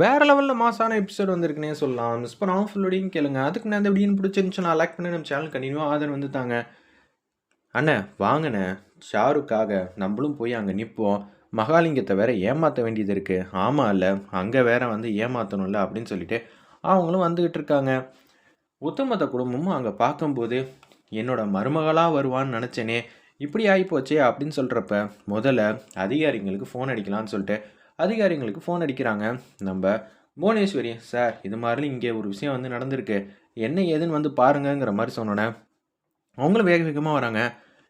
வேறு லெவலில் மாசான எபிசோட் வந்திருக்குனே சொல்லலாம். மிஸ் பண்ணாமல் ஃபுல்லோடையும் கேளுங்க. அதுக்கு நான் எப்படின்னு வீடியோ பிடிச்சிருந்துச்சுன்னா லைக் பண்ணி நம்ம சேனல் கண்டினியூவாக ஆதரவு வந்து தாங்க. அண்ணே வாங்கண்ணே. ஷாருக்காக நம்மளும் போய் அங்கே நிற்போம் மகாலிங்கத்தை வேற ஏமாற்ற வேண்டியது இருக்குது ஆமாம் இல்லை அங்கே வேற வந்து ஏமாற்றணும்ல அப்படின்னு சொல்லிட்டு அவங்களும் வந்துக்கிட்டு இருக்காங்க. ஒத்துமொத்த குடும்பமும் அங்கே பார்க்கும்போது என்னோட மருமகளாக வருவான்னு நினச்சேனே. இப்படி ஆகிப்போச்சே அப்படின்னு சொல்கிறப்ப முதல்ல அதிகாரிங்களுக்கு ஃபோன் அடிக்கலாம்னு சொல்லிட்டு அதிகாரிங்களுக்கு ஃபோன் அடிக்கிறாங்க. நம்ம புவனேஸ்வரி சார் இது மாதிரிலாம் இங்கே ஒரு விஷயம் வந்து நடந்திருக்கு. என்ன ஏதுன்னு வந்து பாருங்கங்கிற மாதிரி சொன்னோன்னே அவங்களும் வேக வேகமாக வராங்க.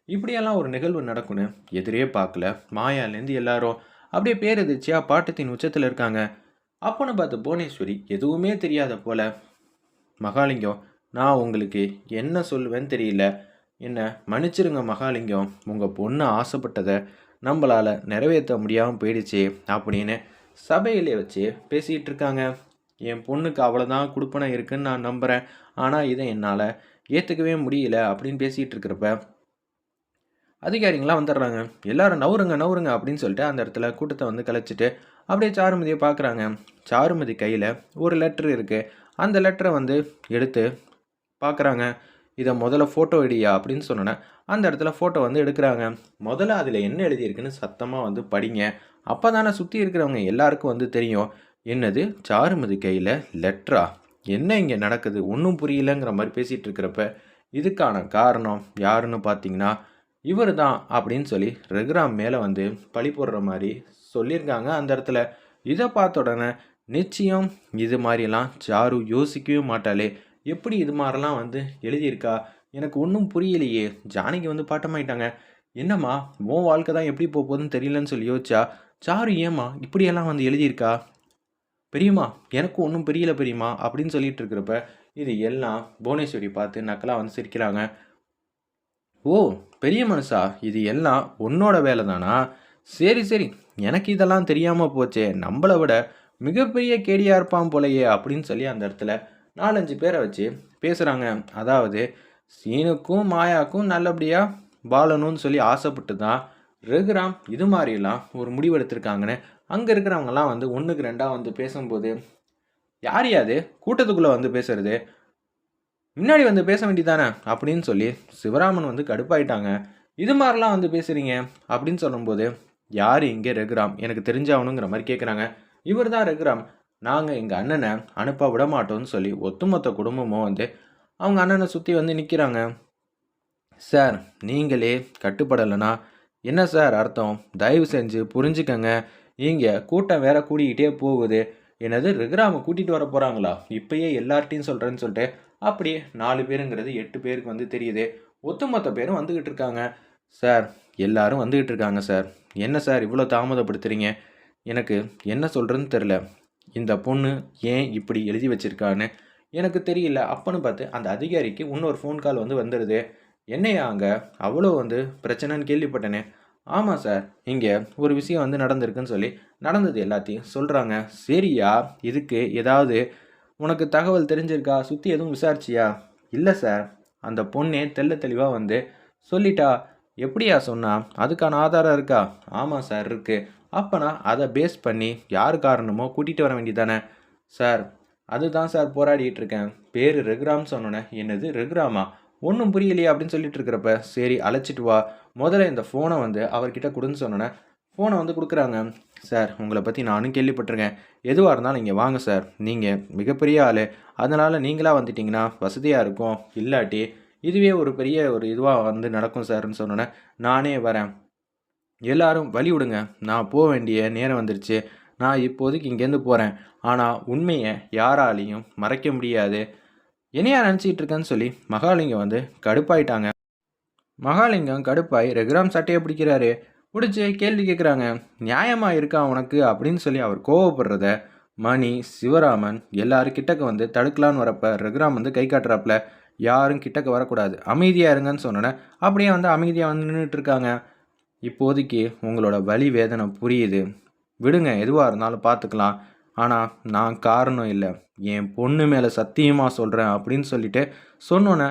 இப்படியெல்லாம் ஒரு நிகழ்வு நடக்கும்னு எதிரே பார்க்கல. மாயாலேருந்து எல்லாரும் அப்படியே பேரெதிர்ச்சியாக பாட்டத்தின் உச்சத்தில் இருக்காங்க. அப்போன்னு பார்த்து புவனேஸ்வரி எதுவுமே தெரியாத போல. மகாலிங்கம் நான் உங்களுக்கு என்ன சொல்லுவேன்னு தெரியல. என்ன மன்னிச்சிருங்க மகாலிங்கம். உங்கள் பொண்ணு ஆசைப்பட்டதை நம்மளால் நிறைவேற்ற முடியாமல் போயிடுச்சு அப்படின்னு சபையிலே வச்சு பேசிகிட்டு இருக்காங்க. என் பொண்ணுக்கு அவ்வளோதான் கொடுப்பனை இருக்குன்னு நான் நம்புகிறேன் ஆனால் இதை என்னால் ஏற்றுக்கவே முடியல அப்படின்னு பேசிகிட்டு இருக்கிறப்ப அதிகாரிங்களாம் வந்துடுறாங்க. எல்லாரும் நவுருங்க நவுருங்க அப்படின்னு சொல்லிட்டு அந்த இடத்துல கூட்டத்தை வந்து கலைச்சிட்டு அப்படியே சாருமதியை பார்க்குறாங்க. சாருமதி கையில் ஒரு லெட்ரு இருக்குது அந்த லெட்டரை வந்து எடுத்து பார்க்குறாங்க. இதை முதல்ல ஃபோட்டோ எடியா அப்படின்னு சொன்னோன்னே அந்த இடத்துல ஃபோட்டோ வந்து எடுக்கிறாங்க. முதல்ல அதில் என்ன எழுதியிருக்குன்னு சத்தமாக வந்து படிங்க. அப்போ தானே சுற்றி இருக்கிறவங்க எல்லாருக்கும் வந்து தெரியும். என்னது? சாருமதி கையில் லெட்ரா என்ன இங்கே நடக்குது? ஒன்றும் புரியலங்கிற மாதிரி பேசிகிட்டு இருக்கிறப்ப இதுக்கான காரணம் யாருன்னு பார்த்தீங்கன்னா இவர் தான் அப்படின்னு சொல்லி ரகுராம் மேலே வந்து பழி போடுற மாதிரி சொல்லியிருக்காங்க அந்த இடத்துல. இதை பார்த்த உடனே நிச்சயம் இது மாதிரிலாம் சாரு யோசிக்கவே மாட்டாளே. எப்படி இது மாதிரிலாம் வந்து எழுதியிருக்கா? எனக்கு ஒன்றும் புரியலையே. ஜானகி வந்து பாட்டமாயிட்டாங்க. என்னம்மா உன் வாழ்க்கை தான் எப்படி போக போகுதுன்னு தெரியலன்னு சொல்லி யோசிச்சா சாரு ஏம்மா இப்படியெல்லாம் வந்து எழுதியிருக்கா? பெரியம்மா எனக்கு ஒன்றும் புரியல பெரியம்மா அப்படின்னு சொல்லிட்டு இருக்கிறப்ப இது எல்லாம் புவனேஸ்வரி பார்த்து நக்கலாக வந்து சிரிக்கிறாங்க. ஓ பெரிய மனுஷா இது எல்லாம் உன்னோட வேலை தானா சரி சரி எனக்கு இதெல்லாம் தெரியாமல் போச்சே நம்மளை விட மிகப்பெரிய கேடியாக இருப்பான் போலையே அப்படின்னு சொல்லி அந்த இடத்துல நாலஞ்சு பேரை வச்சு பேசுகிறாங்க அதாவது சீனுக்கும் மாயாக்கும் நல்லபடியாக வாழணும்னு சொல்லி ஆசைப்பட்டு தான் ரகுராம் இது மாதிரிலாம் ஒரு முடிவெடுத்திருக்காங்கன்னு அங்கே இருக்கிறவங்கலாம் வந்து ஒன்றுக்கு ரெண்டாக வந்து பேசும்போது யார் யாது கூட்டத்துக்குள்ளே வந்து பேசுறது? முன்னாடி வந்து பேச வேண்டியதானே அப்படின்னு சொல்லி சிவராமன் வந்து கடுப்பாயிட்டாங்க. இது மாதிரிலாம் வந்து பேசுகிறீங்க அப்படின்னு சொல்லும்போது யார் இங்கே ரகுராம்? எனக்கு தெரிஞ்சாகணுங்கிற மாதிரி கேட்குறாங்க இவர் தான் ரகுராம். நாங்கள் எங்கள் அண்ணனை அனுப்ப விட மாட்டோம்னு சொல்லி ஒட்டுமொத்த குடும்பமும் வந்து அவங்க அண்ணனை சுற்றி வந்து நிற்கிறாங்க சார் நீங்களே கட்டுப்படலைன்னா என்ன சார் அர்த்தம்? தயவு செஞ்சு புரிஞ்சுக்கங்க. இங்கே கூட்டம் வேற கூடிக்கிட்டே போகுது. என்னது ரகுராமை கூட்டிகிட்டு வர போகிறாங்களா இப்பயே எல்லார்ட்டையும் சொல்கிறேன்னு சொல்லிட்டு அப்படியே நாலு பேருங்கிறது எட்டு பேருக்கு வந்து தெரியுது. ஒத்துமொத்த பேரும் வந்துக்கிட்டு இருக்காங்க. சார் எல்லாரும் வந்துக்கிட்டு இருக்காங்க சார். என்ன சார் இவ்வளோ தாமதப்படுத்துறீங்க? எனக்கு என்ன சொல்கிறதுன்னு தெரில இந்த பொண்ணு ஏன் இப்படி எழுதி வச்சிருக்கான்னு எனக்கு தெரியல. அப்பன்னு பார்த்து அந்த அதிகாரிக்கு இன்னொரு ஃபோன் கால் வந்து வந்துடுது என்னையா அங்கே? அவ்வளோ வந்து பிரச்சனைன்னு கேள்விப்பட்டேனே. ஆமாம் சார் இங்கே ஒரு விஷயம் வந்து நடந்திருக்குன்னு சொல்லி நடந்தது எல்லாத்தையும் சொல்கிறாங்க சரியா? இதுக்கு ஏதாவது உனக்கு தகவல் தெரிஞ்சிருக்கா? சுற்றி எதுவும் விசாரிச்சியா? இல்லை சார். அந்த பொண்ணே தெள்ள தெளிவாக வந்து சொல்லிட்டா. எப்படியா சொன்னா? அதுக்கான ஆதாரம் இருக்கா? ஆமாம் சார் இருக்குது அப்போனா அதை பேஸ் பண்ணி யார் காரணமோ கூட்டிகிட்டு வர வேண்டியதானே சார் அதுதான் சார் போராடிட்டு இருக்கேன். பேர் ரெகுராம் சொன்னோன்னே என்னது ரெகுராமா? ஒன்றும் புரியலையே அப்படின்னு சொல்லிட்டு இருக்கிறப்ப சரி அழைச்சிட்டு வா. முதல்ல இந்த ஃபோனை வந்து அவர்கிட்ட கொடுன்னு சொன்னோன்னே ஃபோனை வந்து கொடுக்குறாங்க. சார் உங்களை பற்றி நானும் கேள்விப்பட்டிருக்கேன். எதுவாக இருந்தாலும் இங்கே வாங்க சார். நீங்கள் மிகப்பெரிய ஆள். அதனால் நீங்களாக வந்துட்டிங்கன்னா வசதியாக இருக்கும். இல்லாட்டி இதுவே ஒரு பெரிய ஒரு இதுவாக வந்து நடக்கும் சார்னு சொன்னோன்னே நானே வரேன். எல்லாரும் வழி விடுங்க. நான் போக வேண்டிய நேரம் வந்துருச்சு. நான் இப்போதைக்கு இங்கேருந்து போகிறேன் ஆனால் உண்மையை யாராலையும் மறைக்க முடியாது. என்னையா நினச்சிக்கிட்டு இருக்கேன்னு சொல்லி மகாலிங்கம் வந்து கடுப்பாயிட்டாங்க. மகாலிங்கம் கடுப்பாய் ரெகுராம் சட்டையை பிடிக்கிறாரு. பிடிச்சி கேள்வி கேட்குறாங்க நியாயமாக இருக்கா உனக்கு? அப்படின்னு சொல்லி அவர் கோவப்படுறத மணி சிவராமன் எல்லாரும் கிட்டக்க வந்து தடுக்கலான்னு வரப்ப ரகுராம் வந்து கை காட்டுறாப்புல. யாரும் கிட்டக்க வரக்கூடாது. அமைதியாக இருங்கன்னு சொன்னோன்னே அப்படியே வந்து அமைதியாக வந்து நின்றுட்டு இருக்காங்க. இப்போதைக்கு உங்களோட வலி வேதனை புரியுது. விடுங்க எதுவாக இருந்தாலும் பார்த்துக்கலாம். ஆனால் நான் காரணம் இல்லை. என் பொண்ணு மேலே சத்தியமாக சொல்கிறேன் அப்படின்னு சொல்லிட்டு சொன்னோன்னே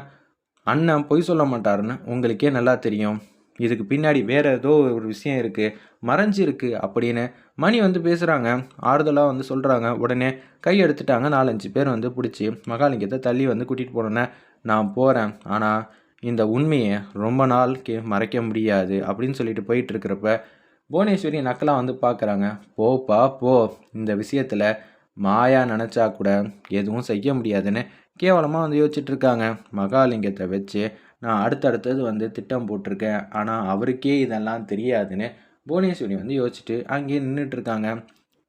அண்ணன் பொய் சொல்ல மாட்டாருன்னு உங்களுக்கே நல்லா தெரியும். இதுக்கு பின்னாடி வேறு ஏதோ ஒரு விஷயம் இருக்குது மறைஞ்சிருக்கு அப்படின்னு மணி வந்து பேசுகிறாங்க ஆறுதலாக வந்து சொல்கிறாங்க உடனே கை எடுத்துட்டாங்க. நாலஞ்சு பேர் வந்து பிடிச்சி மகாலிங்கத்தை தள்ளி வந்து கூட்டிகிட்டு போனோன்னே நான் போகிறேன் ஆனால் இந்த உண்மையை ரொம்ப நாளுக்கு மறைக்க முடியாது அப்படின்னு சொல்லிட்டு போயிட்டு இருக்கிறப்ப புவனேஸ்வரி நக்கலாக வந்து பார்க்குறாங்க போப்பா போ இந்த விஷயத்தில் மாயா நினச்சா கூட எதுவும் செய்ய முடியாதுன்னு கேவலமாக வந்து யோசிச்சுட்டு இருக்காங்க மகாலிங்கத்தை வச்சு நான் அடுத்தடுத்தது வந்து திட்டம் போட்டிருக்கேன். ஆனால் அவருக்கே இதெல்லாம் தெரியாதுன்னு புவனேஸ்வரி வந்து யோசிச்சுட்டு அங்கேயே நின்றுட்டுருக்காங்க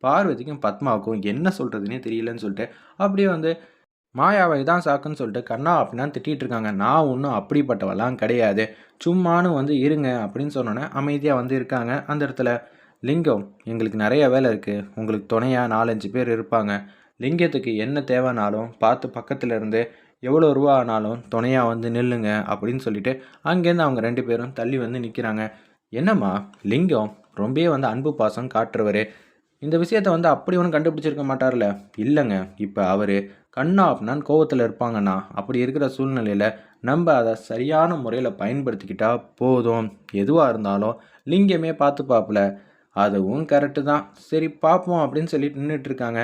பார்வதிக்கும் பத்மாவுக்கும் என்ன சொல்கிறதுனே தெரியலன்னு சொல்லிட்டு அப்படியே வந்து மாயாவை தான் சாக்குன்னு சொல்லிட்டு கண்ணா அப்படின்னா திட்டிகிட்டு இருக்காங்க. நான் ஒன்றும் அப்படிப்பட்டவெல்லாம் கிடையாது. சும்மானு வந்து இருங்க அப்படின்னு சொன்னோன்னே அமைதியாக வந்து இருக்காங்க. அந்த இடத்துல லிங்கம் எங்களுக்கு நிறைய வேலை இருக்குது உங்களுக்கு துணையாக நாலஞ்சு பேர் இருப்பாங்க. லிங்கத்துக்கு என்ன தேவைனாலும் பார்த்து பக்கத்தில் இருந்து எவ்வளோ ரூபா ஆனாலும் துணையாக வந்து நில்லுங்க அப்படின்னு சொல்லிட்டு அங்கேருந்து அவங்க ரெண்டு பேரும் தள்ளி வந்து நிற்கிறாங்க என்னம்மா லிங்கம் ரொம்பவே வந்து அன்பு பாசம் காட்டுறவர். இந்த விஷயத்த வந்து அப்படி ஒன்றும் கண்டுபிடிச்சிருக்க மாட்டார்ல? இல்லைங்க. இப்போ அவர் கண்ணா கோவத்தில் இருப்பாங்கண்ணா அப்படி இருக்கிற சூழ்நிலையில் நம்ம அதை சரியான முறையில் பயன்படுத்திக்கிட்டா போதும். எதுவாக இருந்தாலும் லிங்கமே பார்த்து பார்ப்பல அதுவும் கரெக்டு தான். சரி பார்ப்போம் அப்படின்னு சொல்லிட்டு நின்றுட்டு இருக்காங்க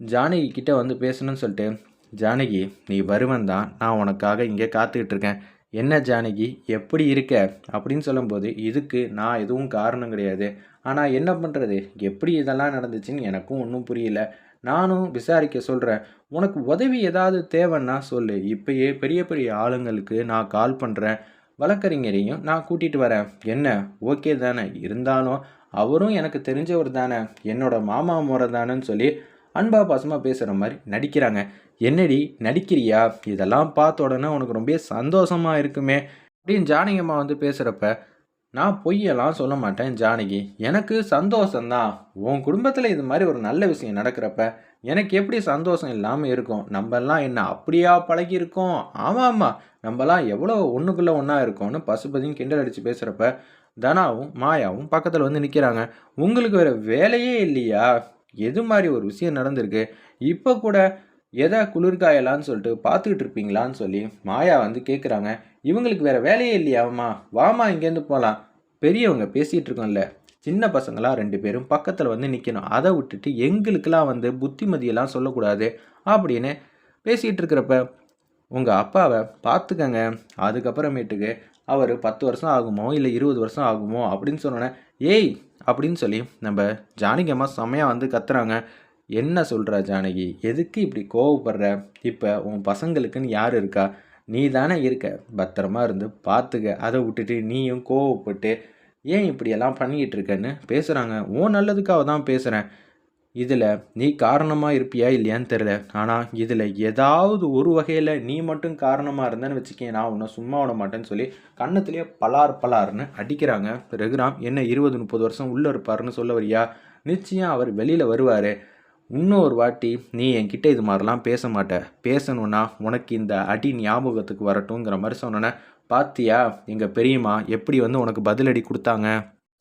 ஜானகி கிட்டே வந்து பேசணும்னு சொல்லிட்டு ஜானகி நீ வருவன் தான். நான் உனக்காக இங்கே காத்துக்கிட்டு இருக்கேன் என்ன ஜானகி எப்படி இருக்க? அப்படின்னு சொல்லும்போது இதுக்கு நான் எதுவும் காரணம் கிடையாது. ஆனால் என்ன பண்ணுறது எப்படி இதெல்லாம் நடந்துச்சுன்னு எனக்கும் ஒன்றும் புரியல. நானும் விசாரிக்க சொல்கிறேன் உனக்கு உதவி ஏதாவது தேவைன்னா சொல்லு. இப்பயே பெரிய பெரிய ஆளுங்களுக்கு நான் கால் பண்ணுறேன் வழக்கறிஞரையும் நான் கூட்டிகிட்டு வரேன். என்ன? ஓகே தானே? இருந்தாலும் அவரும் எனக்கு தெரிஞ்சவர் தானே? என்னோட மாமா முறை தானேன்னு சொல்லி அன்பா பாசமாக பேசுகிற மாதிரி நடிக்கிறாங்க. என்னடி நடிக்கிறியா? இதெல்லாம் பார்த்த உடனே உனக்கு ரொம்ப சந்தோஷமாக இருக்குமே. அப்படின்னு ஜானகிம்மா வந்து பேசுகிறப்ப நான் பொய்யெல்லாம் சொல்ல மாட்டேன் ஜானகி. எனக்கு சந்தோஷந்தான் உன் குடும்பத்தில் இது மாதிரி ஒரு நல்ல விஷயம் நடக்கிறப்ப எனக்கு எப்படி சந்தோஷம் இல்லாமல் இருக்கும்? நம்மெல்லாம் என்ன அப்படியா பழகியிருக்கோம்? ஆமாம் ஆமாம் நம்மலாம் எவ்வளோ ஒன்றுக்குள்ளே ஒன்றா இருக்கோம்னு பசுபதியும் கிண்டல் அடித்து பேசுகிறப்ப தனாவும் மாயாவும் பக்கத்தில் வந்து நிற்கிறாங்க உங்களுக்கு வேறு வேலையே இல்லையா? எது மாதிரி ஒரு விஷயம் நடந்திருக்கு? இப்போ கூட எதை குளிர்காயலான்னு சொல்லிட்டு பார்த்துக்கிட்டு இருப்பீங்களான்னு சொல்லி மாயா வந்து கேட்குறாங்க இவங்களுக்கு வேறு வேலையே இல்லையாம்மா. வாமா இங்கேருந்து போகலாம் பெரியவங்க பேசிகிட்டு இருக்கோம்ல. சின்ன பசங்களாம் ரெண்டு பேரும் பக்கத்தில் வந்து நிற்கணும் அதை விட்டுட்டு எங்களுக்கெல்லாம் வந்து புத்திமதியெல்லாம் சொல்லக்கூடாது அப்படின்னு பேசிகிட்டு இருக்கிறப்ப உங்கள் அப்பாவை பார்த்துக்கங்க. அதுக்கப்புறமேட்டுக்கு அவர் பத்து வருஷம் ஆகுமோ இல்லை இருபது வருஷம் ஆகுமோ அப்படின்னு சொன்னோன்னே ஏய் அப்படின்னு சொல்லி நம்ம ஜானகி அம்மா செம்மையாக வந்து கத்துறாங்க. என்ன சொல்கிற ஜானகி? எதுக்கு இப்படி கோவப்படுற? இப்போ உன் பசங்களுக்குன்னு யார் இருக்கா? நீ தானே இருக்க. பத்திரமா இருந்து பார்த்துக்க அதை விட்டுட்டு நீயும் கோவப்பட்டு ஏன் இப்படியெல்லாம் பண்ணிக்கிட்டு இருக்கன்னு பேசுகிறாங்க உன் நல்லதுக்காக தான் பேசுகிறேன் இதில் நீ காரணமாக இருப்பியா இல்லையான்னு தெரில ஆனால் இதில் ஏதாவது ஒரு வகையில் நீ மட்டும் காரணமாக இருந்தேன்னு வச்சுக்கேன். நான் உன்னை சும்மா விட மாட்டேன்னு சொல்லி கன்னத்துலேயே பலார் பலார்னு அடிக்கிறாங்க. ரகுராம் என்ன இருபது முப்பது வருஷம் உள்ளே இருப்பாருன்னு சொல்ல வரியா? நிச்சயம் அவர் வெளியில் வருவார். இன்னொரு வாட்டி நீ என்கிட்ட இது மாதிரிலாம் பேச மாட்ட. பேசணுன்னா உனக்கு இந்த அடி ஞாபகத்துக்கு வரட்டுங்கிற மாதிரி சொன்னோன்னே பாத்தியா? எங்கள் பெரியம்மா எப்படி வந்து உனக்கு பதிலடி கொடுத்தாங்க?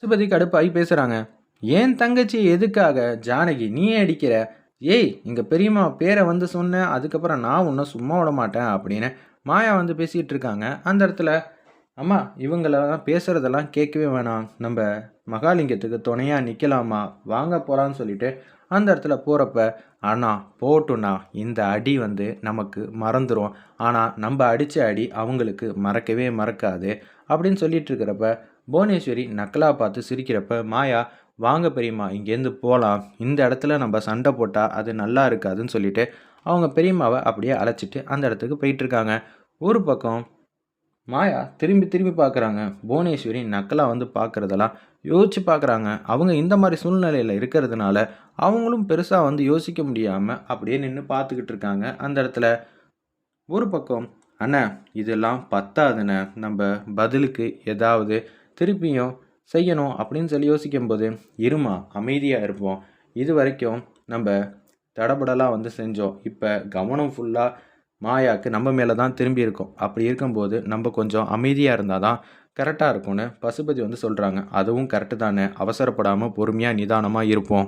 சுபதி கடுப்பாகி பேசுகிறாங்க ஏன் தங்கச்சி எதுக்காக? ஜானகி நீ அடிக்கிற? ஏய் எங்கள் பெரியம்மா பேரை வந்து சொன்னேன் அதுக்கப்புறம் நான் ஒன்றும் சும்மா விட மாட்டேன் அப்படின்னு மாயா வந்து பேசிகிட்டு இருக்காங்க. அந்த இடத்துல அம்மா இவங்களெல்லாம் பேசுகிறதெல்லாம் கேட்கவே வேணாம். நம்ம மகாலிங்கத்துக்கு துணையாக நிற்கலாமா வாங்க போகிறான்னு சொல்லிட்டு அந்த இடத்துல போகிறப்ப அண்ணா போட்டோன்னா இந்த அடி வந்து நமக்கு மறந்துடும் ஆனால் நம்ம அடித்த அடி அவங்களுக்கு மறக்கவே மறக்காது. அப்படின்னு சொல்லிட்டு இருக்கிறப்ப புவனேஸ்வரி நக்கலாக பார்த்து சிரிக்கிறப்ப மாயா வாங்க பெரியம்மா இங்கேருந்து போகலாம் இந்த இடத்துல நம்ம சண்டை போட்டால் அது நல்லா இருக்காதுன்னு சொல்லிட்டு அவங்க பெரியம்மாவை அப்படியே அழைச்சிட்டு அந்த இடத்துக்கு போயிட்டுருக்காங்க ஒரு பக்கம் மாயா திரும்பி திரும்பி பார்க்குறாங்க. புவனேஸ்வரி நக்கலாக வந்து பார்க்குறதெல்லாம் யோசிச்சு பார்க்குறாங்க. அவங்க இந்த மாதிரி சூழ்நிலையில் இருக்கிறதுனால அவங்களும் பெருசாக வந்து யோசிக்க முடியாமல் அப்படியே நின்று பார்த்துக்கிட்டு இருக்காங்க. அந்த இடத்துல ஒரு பக்கம் அண்ணா இதெல்லாம் பத்தாதுண்ணே. நம்ம பதிலுக்கு ஏதாவது திருப்பியும் செய்யணும் அப்படின்னு சொல்லி யோசிக்கும்போது இருமா அமைதியாக இருப்போம். இது வரைக்கும் நம்ம தடபடலாக வந்து செஞ்சோம். இப்போ கவனம் ஃபுல்லாக மாயாவுக்கு நம்ம மேலே தான் திரும்பி இருக்கோம். அப்படி இருக்கும்போது நம்ம கொஞ்சம் அமைதியாக இருந்தால் தான் கரெக்டாக இருக்கும்னு பசுபதி வந்து சொல்கிறாங்க அதுவும் கரெக்டு தானே. அவசரப்படாமல் பொறுமையாக நிதானமாக இருப்போம்.